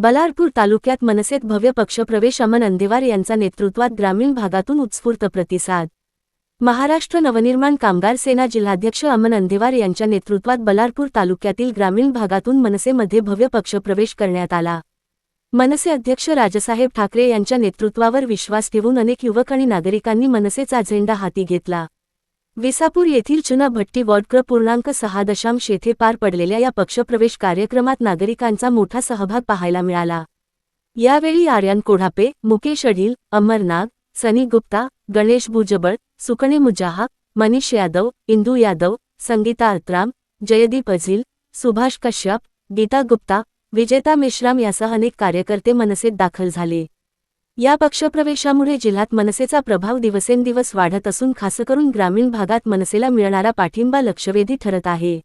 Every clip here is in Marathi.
बलारपूर तालुक्यात मनसेत भव्य पक्षप्रवेश अमन अंदेवार यांचा नेतृत्वात ग्रामीण भागातून उत्स्फूर्त प्रतिसाद. महाराष्ट्र नवनिर्माण कामगार सेना जिल्हाध्यक्ष अमन अंदेवार यांच्या नेतृत्वात बलारपूर तालुक्यातील ग्रामीण भागातून मनसेमध्ये भव्य पक्षप्रवेश करण्यात आला. मनसे अध्यक्ष राजसाहेब ठाकरे यांच्या नेतृत्वावर विश्वास ठेवून अनेक युवक आणि नागरिकांनी मनसेचा झेंडा हाती घेतला. विसापूर येथील चुना भट्टी वॉर्डक्र पूर्णांक सहा दशांश येथे पार पडलेल्या या पक्षप्रवेश कार्यक्रमात नागरिकांचा मोठा सहभाग पाहायला मिळाला. यावेळी आर्यन कोढापे मुकेश अढील अमर नाग सनी गुप्ता गणेश भुजबळ सुकणे मुजाहा मनीष यादव इंदू यादव संगीता अत्राम जयदीप अझील सुभाष कश्यप गीता गुप्ता विजेता मेश्राम यासह अनेक कार्यकर्ते मनसेत दाखल झाले. या पक्षप्रवेशामुळे जिल्ह्यात मनसेचा प्रभाव दिवसेंदिवस वाढत असून खासकरून ग्रामीण भागात मनसेला मिळणारा पाठिंबा लक्षवेधी ठरत आहे.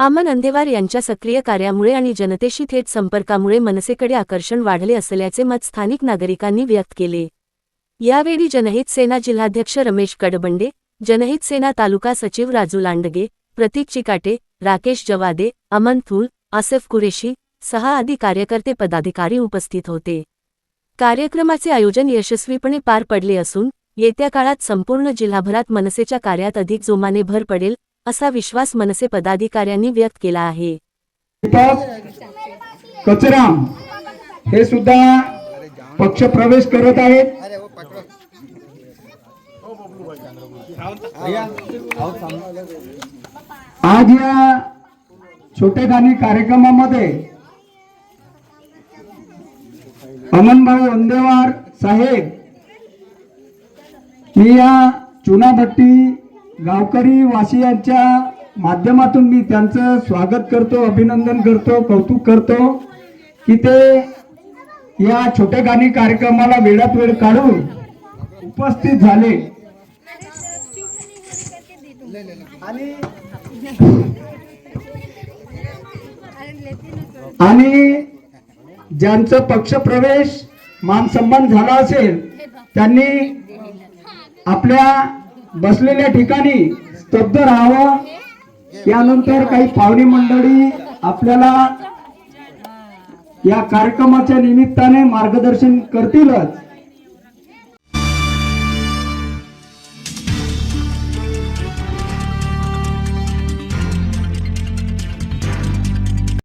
अमन अंदेवार यांच्या सक्रिय कार्यामुळे आणि जनतेशी थेट संपर्कामुळे मनसेकडे आकर्षण वाढले असल्याचे मत स्थानिक नागरिकांनी व्यक्त केले. यावेळी जनहित सेना जिल्हाध्यक्ष रमेश कडबंडे जनहित सेना तालुका सचिव राजू लांडगे प्रतीक चिकाटे राकेश जवादे अमन थूल आसिफ कुरेशी सहा आदी कार्यकर्ते पदाधिकारी उपस्थित होते. कार्यक्रमाचे आयोजन यशस्वीपणे पार पडले असून येत्या काळात संपूर्ण जिल्हाभरात मनसेच्या कार्यात अधिक जोमाने भर पडेल असा विश्वास मनसे पदाधिकाऱ्यांनी व्यक्त केला आहे. कचरा हे सुद्धा पक्ष प्रवेश करत आहेत. आज या छोटेखानी कार्यक्रमामध्ये अमनभाऊ वंदेवार साहेब. मी या चुनाभट्टी गावकरी वासियांच्या माध्यमातून मी त्यांचं स्वागत करतो अभिनंदन करतो कौतुक करतो की ते या छोटेखानी कार्यक्रमाला वेळात वेळ काढून उपस्थित झाले. आणि ज्यांचं पक्षप्रवेश प्रवेश मानसन्मान झाला असेल त्यांनी आपल्या बसलेल्या ठिकाणी स्तब्ध राहावं. यानंतर काही पाहुणी मंडळी आपल्याला या कार्यक्रमाच्या निमित्ताने मार्गदर्शन करतीलच.